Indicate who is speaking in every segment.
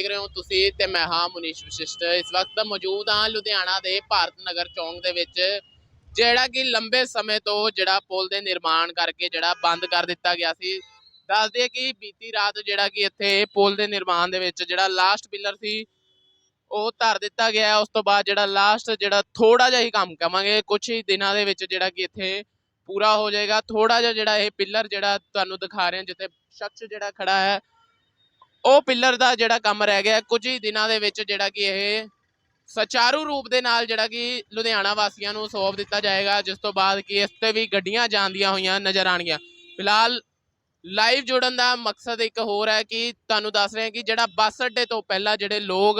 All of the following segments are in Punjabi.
Speaker 1: ਦੇਖ ਰਹੇ ਹੋ ਤੁਸੀਂ ਤੇ ਮੈਂ ਹਾਂ ਮੁਨੀਸ਼ ਵਿਸ਼ਿਸ਼ਟ। ਇਸ ਵਕਤ ਮੌਜੂਦ ਹਾਂ ਲੁਧਿਆਣਾ ਦੇ ਭਾਰਤ ਨਗਰ ਚੌਂਕ ਦੇ ਵਿੱਚ, ਜਿਹੜਾ ਕਿ ਲੰਬੇ ਸਮੇਂ ਤੋਂ ਜਿਹੜਾ ਪੁਲ ਦੇ ਨਿਰਮਾਣ ਕਰਕੇ ਜਿਹੜਾ ਬੰਦ ਕਰ ਦਿੱਤਾ ਗਿਆ ਸੀ। ਦੱਸ ਦਈਏ ਕਿ ਬੀਤੀ ਰਾਤ ਜਿਹੜਾ ਕਿ ਇੱਥੇ ਪੁਲ ਦੇ ਨਿਰਮਾਣ ਦੇ ਵਿੱਚ ਜਿਹੜਾ ਲਾਸਟ ਪਿਲਰ ਸੀ, ਉਹ ਧਰ ਦਿੱਤਾ ਗਿਆ। ਉਸ ਤੋਂ ਬਾਅਦ ਜਿਹੜਾ ਲਾਸਟ ਜਿਹੜਾ ਥੋੜਾ ਜਿਹਾ ਹੀ ਕੰਮ ਕਵਾਂਗੇ। ਕੁਝ ਹੀ ਦਿਨਾਂ ਦੇ ਵਿੱਚ ਜਿਹੜਾ ਕਿ ਇੱਥੇ ਪੂਰਾ ਹੋ ਜਾਏਗਾ। ਥੋੜਾ ਜਿਹਾ ਜਿਹੜਾ ਇਹ ਪਿਲਰ ਜਿਹੜਾ ਤੁਹਾਨੂੰ ਦਿਖਾ ਰਹੇ ਹਾਂ ਜਿੱਥੇ ਸ਼ਖਸ ਜਿਹੜਾ ਖੜਾ ਹੈ ਉਹ ਪਿੱਲਰ ਦਾ ਜਿਹੜਾ ਕੰਮ ਰਹਿ ਗਿਆ ਕੁਝ ਹੀ ਦਿਨਾਂ ਦੇ ਵਿੱਚ ਜਿਹੜਾ ਕਿ ਇਹ ਸਚਾਰੂ ਰੂਪ ਦੇ ਨਾਲ ਜਿਹੜਾ ਕਿ ਲੁਧਿਆਣਾ ਵਾਸੀਆਂ ਨੂੰ ਸੌਂਪ ਦਿੱਤਾ ਜਾਏਗਾ, ਜਿਸ ਤੋਂ ਬਾਅਦ ਕਿ ਇਸ ਤੇ ਵੀ ਗੱਡੀਆਂ ਜਾਂਦੀਆਂ ਹੋਈਆਂ ਨਜ਼ਰ ਆਣਗੀਆਂ ਫਿਲਹਾਲ ਲਾਈਵ ਜੁੜਨ ਦਾ ਮਕਸਦ ਇੱਕ ਹੋਰ ਹੈ ਕਿ ਤੁਹਾਨੂੰ ਦੱਸ ਰਹੇ ਹਾਂ ਕਿ ਜਿਹੜਾ ਬੱਸ ਅੱਡੇ ਤੋਂ ਪਹਿਲਾਂ ਜਿਹੜੇ ਲੋਕ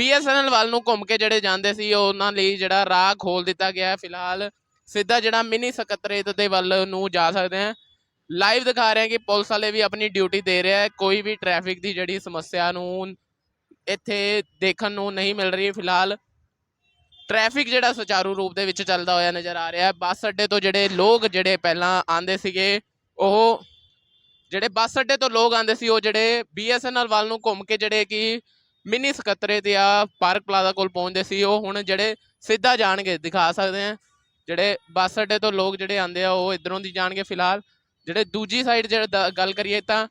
Speaker 1: BSNL ਵੱਲ ਨੂੰ ਘੁੰਮ ਕੇ ਜਿਹੜੇ ਜਾਂਦੇ ਸੀ, ਉਹਨਾਂ ਲਈ ਜਿਹੜਾ ਰਾਹ ਖੋਲ ਦਿੱਤਾ ਗਿਆ ਹੈ। ਫਿਲਹਾਲ ਸਿੱਧਾ ਜਿਹੜਾ ਮਿਨੀ ਸਕੱਤਰੇਤ ਦੇ ਵੱਲ ਨੂੰ ਜਾ ਸਕਦੇ ਆ ਲਾਈਵ ਦਿਖਾ ਰਹੇ ਹਾਂ ਕਿ ਪੁਲਿਸ ਵਾਲੇ ਵੀ ਆਪਣੀ ਡਿਊਟੀ ਦੇ ਰਿਹਾ ਹੈ। ਕੋਈ ਵੀ ਟ੍ਰੈਫਿਕ ਦੀ ਜਿਹੜੀ ਸਮੱਸਿਆ ਨੂੰ ਇੱਥੇ ਦੇਖਣ ਨੂੰ ਨਹੀਂ ਮਿਲ ਰਹੀ ਫਿਲਹਾਲ। ਟ੍ਰੈਫਿਕ ਜਿਹੜਾ ਸੁਚਾਰੂ ਰੂਪ ਦੇ ਵਿੱਚ ਚੱਲਦਾ ਹੋਇਆ ਨਜ਼ਰ ਆ ਰਿਹਾ ਹੈ। ਬੱਸ ਅੱਡੇ ਤੋਂ ਜਿਹੜੇ ਲੋਕ ਜਿਹੜੇ ਪਹਿਲਾਂ ਆਂਦੇ ਸੀਗੇ, ਉਹ ਜਿਹੜੇ ਬੱਸ ਅੱਡੇ ਤੋਂ ਲੋਕ ਆਂਦੇ ਸੀ, ਉਹ ਜਿਹੜੇ BSNL ਵੱਲ ਨੂੰ ਘੁੰਮ ਕੇ ਜਿਹੜੇ ਕਿ ਮਿਨੀ ਸਕੱਤਰੇਤ ਜਾਂ ਪਾਰਕ ਪਲਾਜ਼ਾ ਕੋਲ ਪਹੁੰਚਦੇ ਸੀ, ਉਹ ਹੁਣ ਜਿਹੜੇ ਸਿੱਧਾ ਜਾਣਗੇ, ਦਿਖਾ ਸਕਦੇ ਆ ਜਿਹੜੇ ਬੱਸ ਅੱਡੇ ਤੋਂ ਲੋਕ ਜਿਹੜੇ ਆਂਦੇ ਆ, ਉਹ ਇਧਰੋਂ ਦੀ ਜਾਣਗੇ ਫਿਲਹਾਲ। ਜਿਹੜੇ ਦੂਜੀ ਸਾਈਡ ਜਿਹੜਾ ਦ- ਗੱਲ ਕਰੀਏ ਤਾਂ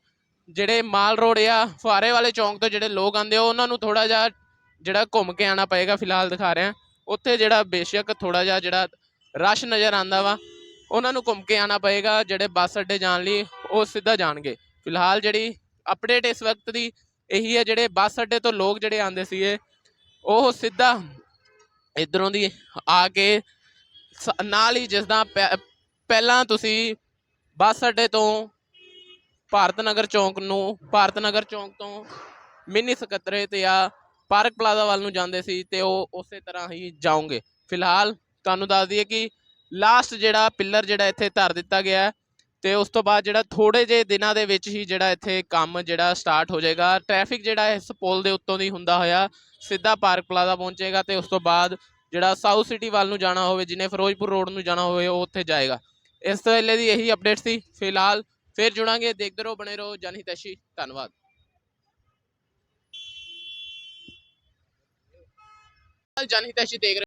Speaker 1: ਜਿਹੜੇ ਮਾਲ ਰੋਡ ਆ ਫੁਆਰੇ ਵਾਲੇ ਚੌਂਕ ਤੋਂ ਜਿਹੜੇ ਲੋਕ ਆਂਦੇ ਆ, ਉਹਨਾਂ ਨੂੰ ਥੋੜਾ ਜਿਹਾ ਜਿਹੜਾ ਘੁੰਮ ਕੇ ਆਣਾ ਪਏਗਾ ਫਿਲਹਾਲ ਦਿਖਾ ਰਿਹਾ। ਉੱਥੇ ਜਿਹੜਾ ਬੇਸ਼ੱਕ ਥੋੜਾ ਜਿਹਾ ਜਿਹੜਾ ਰਸ਼ ਨਜ਼ਰ ਆਂਦਾ ਵਾ, ਉਹਨਾਂ ਨੂੰ ਘੁੰਮ ਕੇ ਆਣਾ ਪਏਗਾ, ਜਿਹੜੇ ਬੱਸ ਅੱਡੇ ਜਾਣ ਲਈ ਉਹ ਸਿੱਧਾ ਜਾਣਗੇ। ਫਿਲਹਾਲ ਜਿਹੜੀ ਅਪਡੇਟ ਇਸ ਵਕਤ ਦੀ ਇਹੀ ਹੈ, ਜਿਹੜੇ ਬੱਸ ਅੱਡੇ ਤੋਂ ਲੋਕ ਜਿਹੜੇ ਆਂਦੇ ਸੀਗੇ, ਉਹ ਸਿੱਧਾ ਇਧਰੋਂ ਦੀ ਆ ਕੇ ਸ- ਨਾਲ ਹੀ ਜਿਸ ਦਾ ਪਹਿਲਾਂ ਤੁਸੀਂ ਬੱਸ ਅੱਡੇ ਤੋਂ ਭਾਰਤ ਨਗਰ ਚੌਂਕ ਨੂੰ, ਭਾਰਤ ਨਗਰ ਚੌਂਕ ਤੋਂ ਮਿੰਨੀ ਸਕੱਤਰੇਤ ਜਾਂ ਪਾਰਕ ਪਲਾਜ਼ਾ ਵੱਲ ਨੂੰ ਜਾਂਦੇ ਸੀ ਤੇ ਉਹ ਉਸੇ ਤਰ੍ਹਾਂ ਹੀ ਜਾਓਗੇ। ਫਿਲਹਾਲ ਤੁਹਾਨੂੰ ਦੱਸ ਦਈਏ ਕਿ ਲਾਸਟ ਜਿਹੜਾ ਪਿੱਲਰ ਜਿਹੜਾ ਇੱਥੇ ਧਰ ਦਿੱਤਾ ਗਿਆ ਹੈ ਤੇ ਉਸ ਤੋਂ ਬਾਅਦ ਜਿਹੜਾ ਥੋੜੇ ਜਿਹੇ ਦਿਨਾਂ ਦੇ ਵਿੱਚ ਹੀ ਜਿਹੜਾ ਇੱਥੇ ਕੰਮ ਜਿਹੜਾ ਸਟਾਰਟ ਹੋ ਜਾਏਗਾ। ਟ੍ਰੈਫਿਕ ਜਿਹੜਾ ਇਸ ਪੁਲ ਦੇ ਉੱਤੋਂ ਦੀ ਹੁੰਦਾ ਹੋਇਆ ਸਿੱਧਾ ਪਾਰਕ ਪਲਾਜ਼ਾ ਪਹੁੰਚੇਗਾ ਤੇ ਉਸ ਤੋਂ ਬਾਅਦ ਜਿਹੜਾ ਸਾਊਥ ਸਿਟੀ ਵੱਲ ਨੂੰ ਜਾਣਾ ਹੋਵੇ ਜਿਹਨੇ ਫਿਰੋਜ਼ਪੁਰ ਰੋਡ ਨੂੰ ਜਾਣਾ ਹੋਵੇ, ਉਹ ਉੱਥੇ ਜਾਏਗਾ। ਇਸ ਤੋਂ ਵੇਲੇ ਦੀ ਇਹੀ ਅਪਡੇਟ ਸੀ। ਫਿਲਹਾਲ ਫਿਰ ਜੁੜਾਂਗੇ। ਦੇਖਦੇ ਰਹੋ, ਬਣੇ ਰਹੋ। ਜਨਹਿਤੈਸ਼ੀ ਧੰਨਵਾਦ। ਜਨਹਿਤੈਸ਼ੀ ਦੇਖ ਰਹੇ